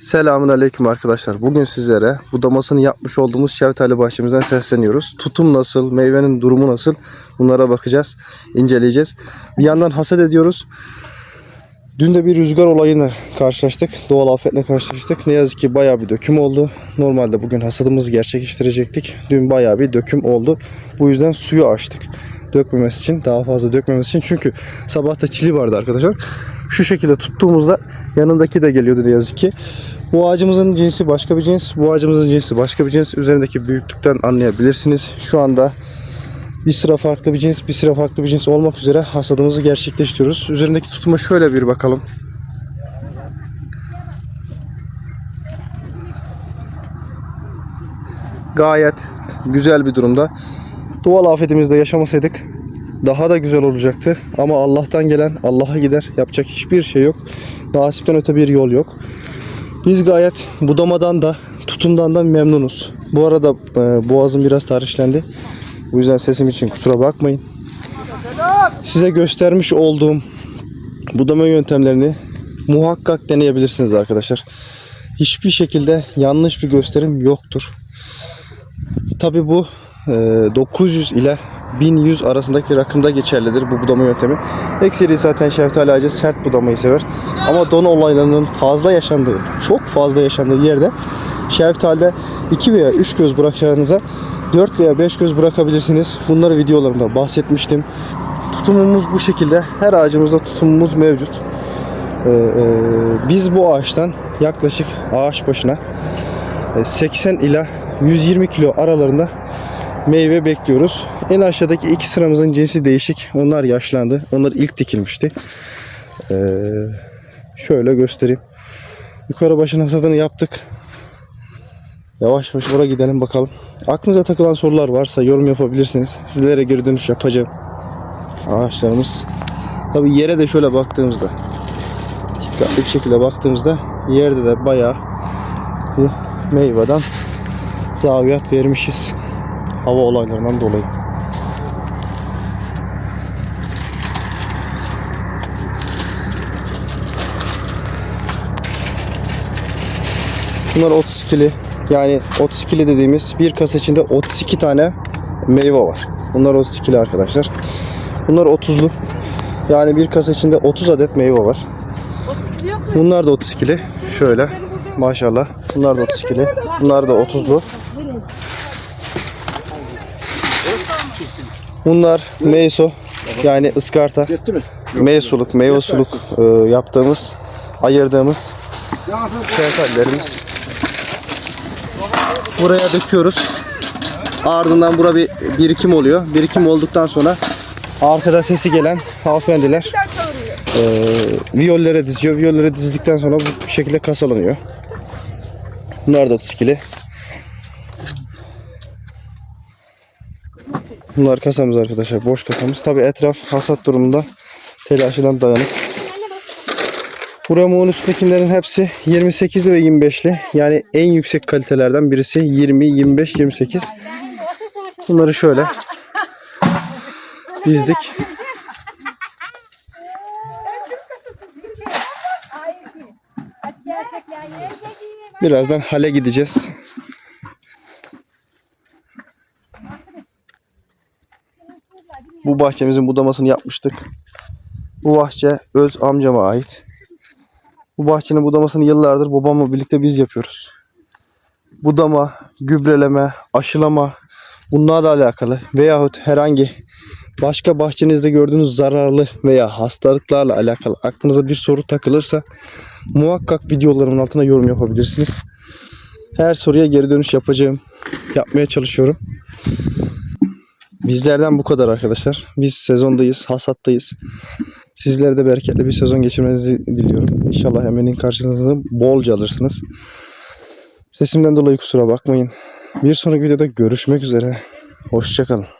Selamun Aleyküm arkadaşlar. Bugün sizlere budamasını yapmış olduğumuz şeftali bahçemizden sesleniyoruz. Tutum nasıl, meyvenin durumu nasıl bunlara bakacağız, inceleyeceğiz. Bir yandan hasat ediyoruz. Dün de bir rüzgar olayını karşılaştık. Doğal afetle karşılaştık. Ne yazık ki bayağı bir döküm oldu. Normalde bugün hasadımızı gerçekleştirecektik. Dün bayağı bir döküm oldu. Bu yüzden suyu açtık. Dökmemesi için, daha fazla dökmemesi için. Çünkü sabahta çili vardı arkadaşlar. Şu şekilde tuttuğumuzda yanındaki de geliyordu ne yazık ki. Bu ağacımızın cinsi başka bir cins, bu ağacımızın cinsi başka bir cins. Üzerindeki büyüklükten anlayabilirsiniz. Şu anda bir sıra farklı bir cins, bir sıra farklı bir cins olmak üzere hasadımızı gerçekleştiriyoruz. Üzerindeki tutuma şöyle bir bakalım. Gayet güzel bir durumda. Doğal afetimizde yaşamasaydık daha da güzel olacaktı. Ama Allah'tan gelen Allah'a gider. Yapacak hiçbir şey yok. Nasipten öte bir yol yok. Biz gayet budamadan da tutumdan da memnunuz. Bu arada e, boğazım biraz tarihlendi. Bu yüzden sesim için kusura bakmayın. Size göstermiş olduğum budama yöntemlerini muhakkak deneyebilirsiniz arkadaşlar. Hiçbir şekilde yanlış bir gösterim yoktur. Tabi bu e, 900 ile 1100 arasındaki rakımda geçerlidir bu budama yöntemi. Ekseri zaten şeftali ağacı sert budamayı sever. Ama don olaylarının fazla yaşandığı, çok fazla yaşandığı yerde şeftalide 2 veya 3 göz bırakacağınıza 4 veya 5 göz bırakabilirsiniz. Bunları videolarımda bahsetmiştim. Tutumumuz bu şekilde. Her ağacımızda tutumumuz mevcut. Ee, e, biz bu ağaçtan yaklaşık ağaç başına e, 80 ila 120 kilo aralarında meyve bekliyoruz. En aşağıdaki iki sıramızın cinsi değişik. Onlar yaşlandı. Onlar ilk dikilmişti. Ee, şöyle göstereyim. Yukarı başın hasadını yaptık. Yavaş yavaş oraya gidelim bakalım. Aklınıza takılan sorular varsa yorum yapabilirsiniz. Sizlere geri dönüş yapacağım. Ağaçlarımız. Tabi yere de şöyle baktığımızda dikkatli bir şekilde baktığımızda yerde de bayağı bir meyveden zaviyat vermişiz. Hava olaylarından dolayı. Bunlar 32'li. Yani 32'li dediğimiz bir kasa içinde 32 tane meyve var. Bunlar 32'li arkadaşlar. Bunlar 30'lu. Yani bir kasa içinde 30 adet meyve var. Bunlar da 32'li. Şöyle. Maşallah. Bunlar da 32'li. Bunlar da 30'lu. Bunlar meyso. Yani ıskarta. Meysuluk, meyve suluk e, yaptığımız, ayırdığımız şeftalilerimiz. Buraya döküyoruz. Ardından bura bir birikim oluyor. Birikim olduktan sonra arkada sesi gelen hanımefendiler e, viyollere diziyor. Viyollere dizdikten sonra bu şekilde kasalanıyor. Bunlar da 32'li. Bunlar kasamız arkadaşlar. Boş kasamız. Tabi etraf hasat durumunda telaşından dayanık. Buramın üstündekilerin hepsi 28'li ve 25'li. Yani en yüksek kalitelerden birisi 20, 25, 28. Bunları şöyle dizdik. Birazdan hale gideceğiz. Bu bahçemizin budamasını yapmıştık. Bu bahçe öz amcama ait. Bu bahçenin budamasını yıllardır babamla birlikte biz yapıyoruz. Budama, gübreleme, aşılama bunlarla alakalı veyahut herhangi başka bahçenizde gördüğünüz zararlı veya hastalıklarla alakalı aklınıza bir soru takılırsa muhakkak videolarımın altına yorum yapabilirsiniz. Her soruya geri dönüş yapacağım. Yapmaya çalışıyorum. Bizlerden bu kadar arkadaşlar. Biz sezondayız, hasattayız. Sizlere de bereketli bir sezon geçirmenizi diliyorum. İnşallah emeğin karşılığını bolca alırsınız. Sesimden dolayı kusura bakmayın. Bir sonraki videoda görüşmek üzere. Hoşçakalın.